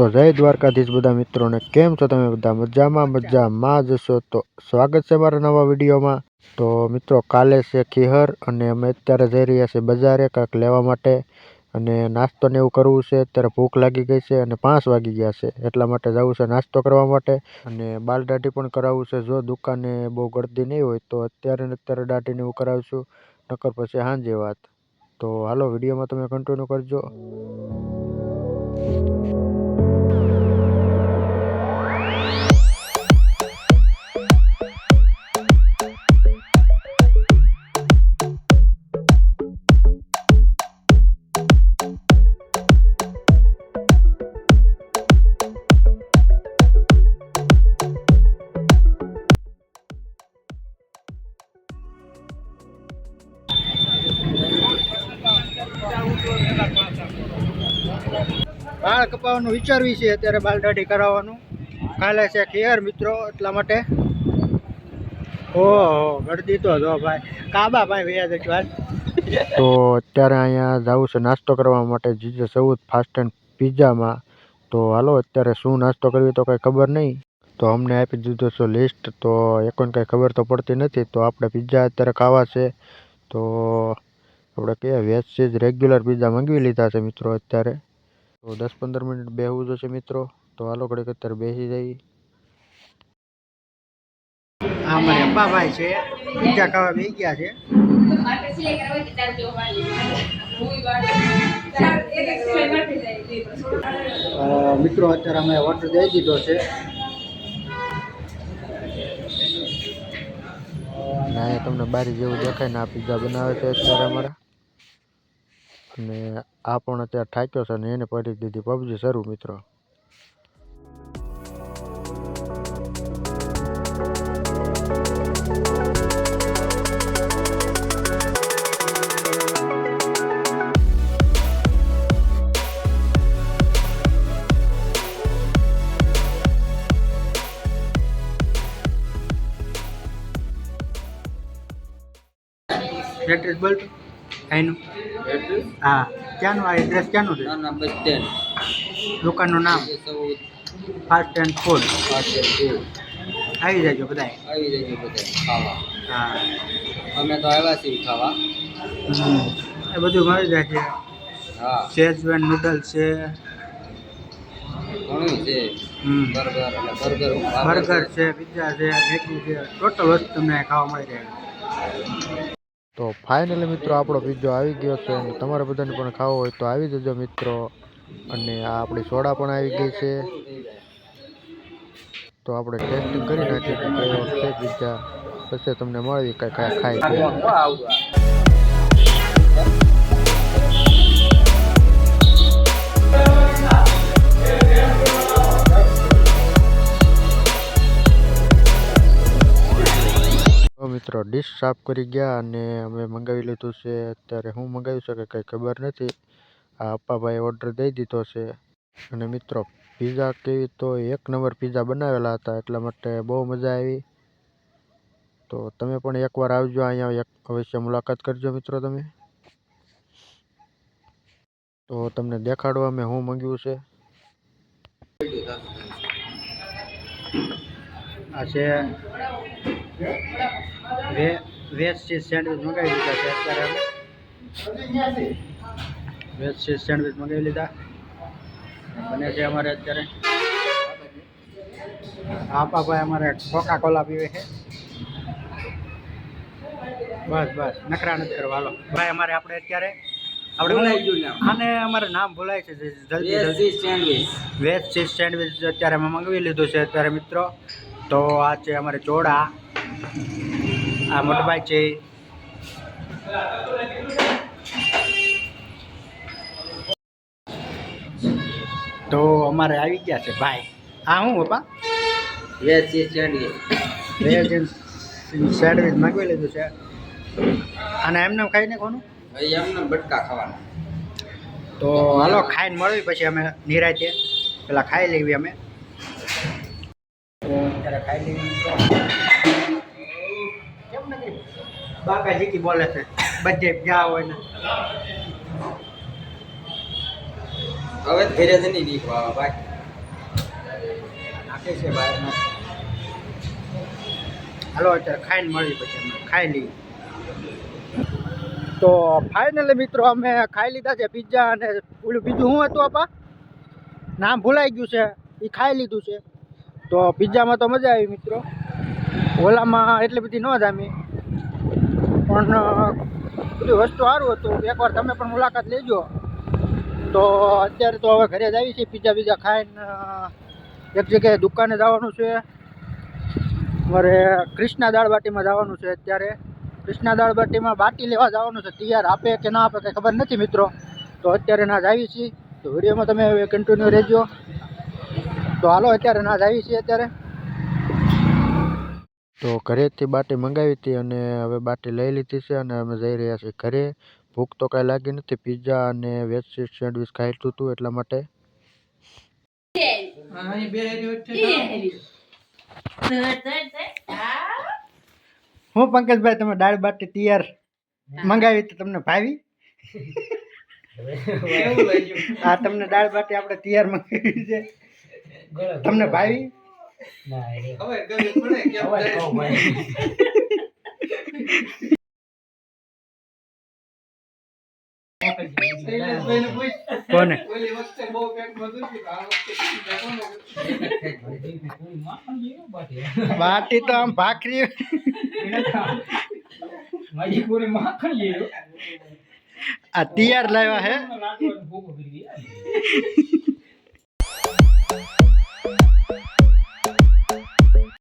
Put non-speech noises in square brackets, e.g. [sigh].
તો જય દ્વારકાધીશ બધા મિત્રોને. કેમ છો તમે બધા? મજામાં મજામાં જશો તો સ્વાગત છે મારા નવા વિડીયોમાં. તો મિત્રો, કાલે છે ખીહર અને અમે અત્યારે જઈ રહ્યા છીએ બજારે કાંઈક લેવા માટે. અને નાસ્તો ને એવું કરવું છે. અત્યારે ભૂખ લાગી ગઈ છે અને પાંચ વાગી ગયા છે. એટલા માટે જવું છે નાસ્તો કરવા માટે. અને બાલ દાઢી પણ કરાવવું છે. જો દુકાને બહુ ગળદી નહીં હોય તો અત્યારે ને અત્યારે દાઢીને એવું કરાવશું. નકર પછી સાંજે વાત. તો હાલો, વિડીયોમાં તમે કન્ટિન્યુ કરજો. વાળ કપાવવાનું વિચારવી છે અત્યારે બાલ દાઢી કરાવવાનું. કાલે છે ખેર મિત્રો એટલા માટે. ઓહો ગળદી તો જો ભાઈ. કાબા ભાઈ વ્યાજ એકવાર તો અત્યારે અહીંયા જવું છે નાસ્તો કરવા માટે. જીજે સૌથી ફાસ્ટ એન્ડ પીઝામાં તો હાલો, અત્યારે શું નાસ્તો કરવી તો કંઈ ખબર નહીં. તો અમને આપી દીધો છે લિસ્ટ તો એકોને કંઈ ખબર તો પડતી નથી. તો આપણે પીઝા અત્યારે ખાવા છે. તો આપણે કે વેજ ચીઝ રેગ્યુલર પિઝા મંગાવી લીધા છે મિત્રો અત્યારે. તો દસ પંદર મિનિટ બેહવું જોશે મિત્રો. તો હાલો ઘડીક અત્યારે બેસી જઈએ. આ અમારે અંબાભાઈ છે. બીજા ખાવા બે ગયા છે. મિત્રો અત્યારે અમે ઓર્ડર દઈ દીધો છે. ના તમને બારી જેવું દેખાય ને આ પિઝા બનાવે છે અત્યારે અમારા. અને આ પણ અત્યારે થાક્યો છે ને એને પડી દીધી પબજી શરૂ, મિત્રો. એડ્રેસ બોલ અહીંનું હા. ક્યાંનું આ એડ્રેસ ક્યાંનું છે? દુકાનનું નામ? ફાસ્ટ એન્ડ ફૂડ પાસે આવી જજો બધાય. આવી જજો બધા ખાવા. હા. અમે તો આવ્યા છીએ ખાવા. એ બધું મળી જાય છે. હા. શેઝવાન નૂડલ્સ છે. ઘણું છે. Burger burger. બર્ગર છે પિઝા છે મેગી છે. ટોટલ વસ્તુ તમને ખાવા મળી રહે. તો ફાઇનલી મિત્રો આપણો પીઝો આવી ગયો છે અને તમારે બધાને પણ ખાવો હોય તો આવી જજો મિત્રો. અને આ આપણી સોડા પણ આવી ગઈ છે. તો આપણે ટેસ્ટિંગ કરી નાખીએ કે કયો છે પીઝા પછી તમને મળી કાંઈ ખાઈ ખાય મિત્રો ડીશ સાફ કરી ગયા અને અમે મંગાવી લીધું છે. અત્યારે હું મંગાવ્યું છે કે કંઈ ખબર નથી. આ અપ્પાભાઈ ઓર્ડર દઈ દીધો છે. અને મિત્રો પીઝા કેવી તો એક નંબર પીઝા બનાવેલા હતા, એટલા માટે બહુ મજા આવી. તો તમે પણ એકવાર આવજો અહીંયા, એક અવશ્ય મુલાકાત કરજો મિત્રો તમે. તો તમને દેખાડવા મેં હું મંગ્યું છે. આ છે વે વેસ્ટ ચીઝ સેન્ડવિચ મંગાવી લીધા છે અત્યારે અમે. વેજ ચીઝ સેન્ડવિચ મંગાવી લીધા. બને છે અમારે અત્યારે. આપા ભાઈ અમારે કોકા કોલા પીવે છે. બસ બસ નકરા નથી કરવા. હાલો. ભાઈ અમારે આપણે અત્યારે આપણે. આને અમારે નામ ભૂલાય છે જલ્દી જલ્દી. સેન્ડવિચ. વેજ ચીઝ સેન્ડવિચ અત્યારે અમે મંગાવી લીધું છે અત્યારે મિત્રો. તો આ છે અમારે ચોળા આ મોટભાઈ છે. તો અમારે આવી ગયા છે ભાઈ. હા શું પપ્પા વેજ સેન્ડવિચ વેજ સેન્ડવિચ મંગાવી લીધું છે. અને એમને ખાઈને કોનું ભાઈ એમને બટકા ખાવાના. તો હાલો ખાઈને મળવી પછી અમે નિરાતે પેલા ખાઈ લેવી અમે. અત્યારે ખાઈ લેવી. બાકા જીકી બોલે છે બધે જ્યાં હોય ને. હવે ધીરે જઈને નહીં ખાવા ભાઈ નાખે છે બહાર હાલો અત્યારે ખાઈને મળી પછી અમે. ખાઈ લઈએ. તો ફાઇનલી મિત્રો અમે ખાઈ લીધા છે પિઝા અને ઓલું બીજું શું હતું આપા? નામ ભૂલાઈ ગયું છે. એ ખાઈ લીધું છે. તો પિઝામાં તો મજા આવી મિત્રો. ઓલામાં એટલી બધી ન જામી. પણ બધી વસ્તુ સારું હતું. એકવાર તમે પણ મુલાકાત લેજો. તો અત્યારે તો હવે ઘરે જ આવી છે પીઝા બીજા ખાઈને એક જગ્યાએ દુકાને જવાનું છે. મારે કૃષ્ણા દાળ બાટીમાં જવાનું છે અત્યારે. કૃષ્ણા દાળ બાટીમાં બાટી લેવા જવાનું છે. તૈયાર આપે કે ના આપે કંઈ ખબર નથી મિત્રો. તો અત્યારે ના જ આવી છીએ. તો વિડીયોમાં તમે કન્ટિન્યુ રહેજો. તો હાલો, અત્યારે ના જ આવી છીએ અત્યારે. તો ઘરેથી બાટી મંગાવી હતી અને હવે બાટી લઈ લીધી છે અને અમે જઈ રહ્યા છીએ ઘરે. ભૂખ તો કાંઈ લાગી નથી પિઝા અને વેજ ચીઝ સેન્ડવિચ ખાઈ લીધું હતું એટલા માટે. હું પંકજભાઈ તમે દાળ બાટી તૈયાર મંગાવી તો તમને ભાવી? [laughs] હા તમને દાળ બાટી આપણે તૈયાર મંગાવી છે. તમને ભાવી? કોને બાટી તો આમ ભાખરી આ તૈયાર લાવ્યા હે